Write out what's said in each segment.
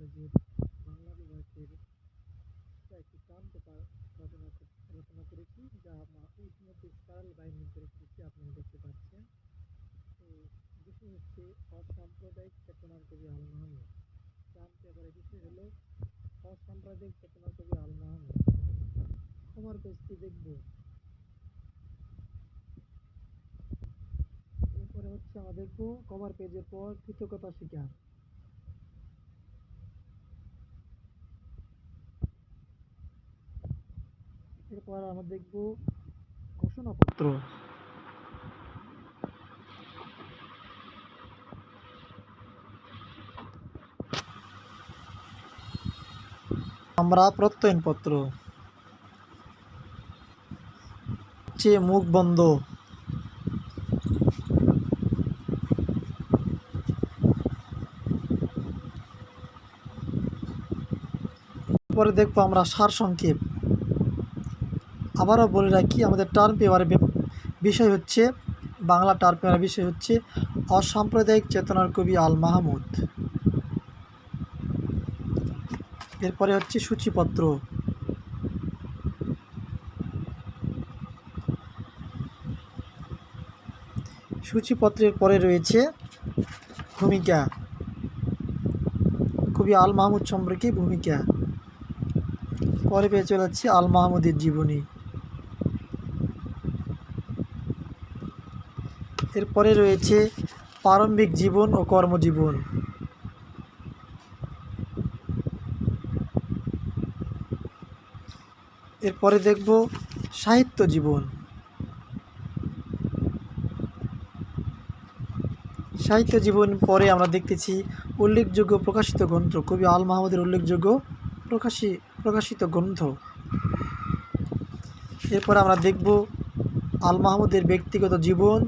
কলেজের বাংলা বিভাগের একটি পেপার রচনা রচনা করেছি যা ইতিমধ্যে স্পাইরাল বাইন্ডিং করে ফেলেছি আপনারা দেখতে পাচ্ছেন। তো বিষয় হচ্ছে অসাম্প্রদায়িক চেতনার কবি আল মাহমুদ। টার্ম পেপারের বিষয় হলো অসাম্প্রদায়িক চেতনার কবি আল মাহমুদ। খবর পেজটি দেখব। এরপরে হচ্ছে আমরা দেখব কভার পেজের পর কৃতজ্ঞতা স্বীকার। এরপর আমরা দেখব ঘোষণাপত্র। আমরা প্রত্যয়নপত্র। হচ্ছে মুখ বন্ধ। পরে দেখব আমরা সার সংক্ষেপ আবারও বলে রাখি, আমাদের টার্ম পেপারের বিষয় হচ্ছে, বাংলা টার্ম পেপারের বিষয় হচ্ছে, অসাম্প্রদায়িক চেতনার কবি আল মাহমুদ। এরপরে হচ্ছে সূচিপত্র। সূচিপত্রের পরে রয়েছে ভূমিকা। কবি আল মাহমুদ সম্পর্কে ভূমিকা। পরে পেয়ে চলে যাচ্ছে আল মাহমুদের জীবনী। এরপরে রয়েছে প্রারম্ভিক জীবন ও কর্মজীবন। এরপরে দেখব সাহিত্য জীবন। সাহিত্য জীবন পরে আমরা দেখতেছি উল্লেখযোগ্য প্রকাশিত গ্রন্থ, কবি আল মাহমুদের উল্লেখযোগ্য প্রকাশী, প্রকাশিত গ্রন্থ। এরপর আমরা দেখব আল মাহমুদের ব্যক্তিগত জীবন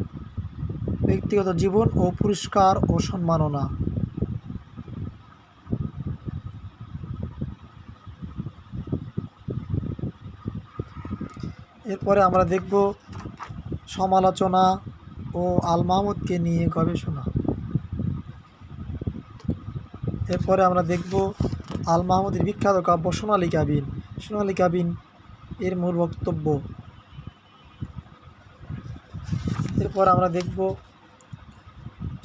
ব্যক্তিগত জীবন ও পুরস্কার ও সম্মাননা। এরপরে আমরা দেখব সমালোচনা ও আল মাহমুদকে নিয়ে গবেষণা। এরপরে আমরা দেখব আল মাহমুদের বিখ্যাত কাব্য সোনালী কাবিন। সোনালী কাবিন এর মূল বক্তব্য। এরপর আমরা দেখব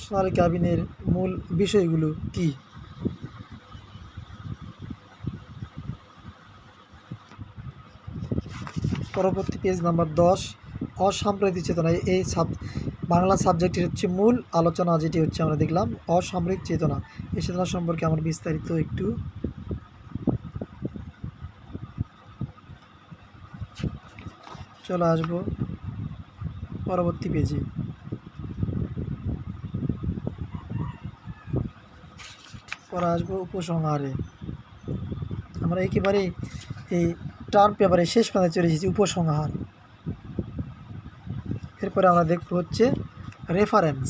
সোনালী কাবিনের মূল বিষয়গুলো কি? পরবর্তী পেজ নাম্বার দশ, অসাম্প্রতিক চেতনা এই সাব, বাংলা সাবজেক্টের হচ্ছে মূল আলোচনা, যেটি হচ্ছে আমরা দেখলাম অসামরিক চেতনা। এই চেতনা সম্পর্কে আমরা বিস্তারিত একটু চলে আসব পরবর্তী পেজে পরে আসব উপসংহারে আমরা একেবারে এই টার্ম পেপারে শেষ পাতে চলে এসেছি উপসংহার এরপরে আমরা দেখব হচ্ছে রেফারেন্স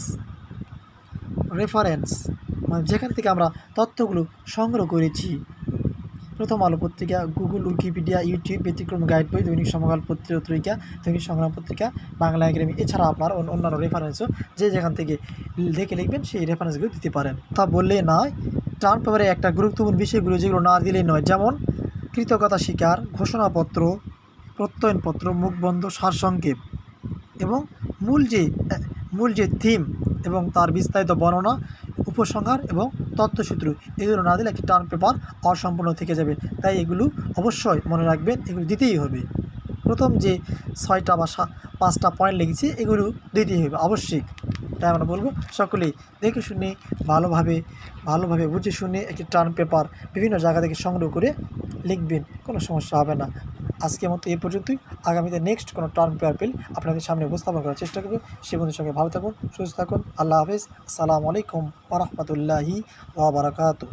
রেফারেন্স মানে যেখান থেকে আমরা তথ্যগুলো সংগ্রহ করেছি প্রথম আলো পত্রিকা, গুগল, উইকিপিডিয়া, ইউটিউব, ব্যতিক্রম গাইড বই, দৈনিক সমকাল পত্রিকা দৈনিক সংগ্রাম পত্রিকা, বাংলা একাডেমি। এছাড়া আপনার অন্য- অন্যান্য রেফারেন্সও যে যেখান থেকে দেখে লিখবেন সেই রেফারেন্সগুলো দিতে পারেন। তা বললে নয় টার্ম পেপারে একটা গুরুত্বপূর্ণ বিষয়গুলো যেগুলো না দিলেই নয়, যেমন কৃতজ্ঞতা স্বীকার, ঘোষণাপত্র, প্রত্যয়নপত্র মুখবন্ধ সারসংক্ষেপ এবং মূল যে মূল যে থিম এবং তার বিস্তারিত বর্ণনা, উপসংহার এবং তথ্যসূত্র। এগুলো না দিলে একটি টার্ম পেপার অসম্পূর্ণ থেকে যাবে। তাই এগুলো অবশ্যই মনে রাখবেন, এগুলো দিতেই হবে। প্রথম যে ছয়টা বা পাঁচটা পয়েন্ট লিখেছি, এগুলো দিতেই হবে, আবশ্যিক। তাই আমরা বলব, সকলেই দেখে শুনে, ভালোভাবে ভালোভাবে বুঝে শুনে একটি টার্ম পেপার বিভিন্ন জায়গা থেকে সংগ্রহ করে লিখবেন, কোনো সমস্যা হবে না। আজকের মতো এই পর্যন্তই। আগামীতে নেক্সট কোনো টার্ম পেয়ার আপনাদের সামনে উপস্থাপন করার চেষ্টা করবে। সে বন্ধুর সঙ্গে ভালো থাকুন, সুস্থ থাকুন। আল্লাহ হাফেজ। আসসালামু আলাইকুম ওরহমতুল্লাহি ওবরাকাতু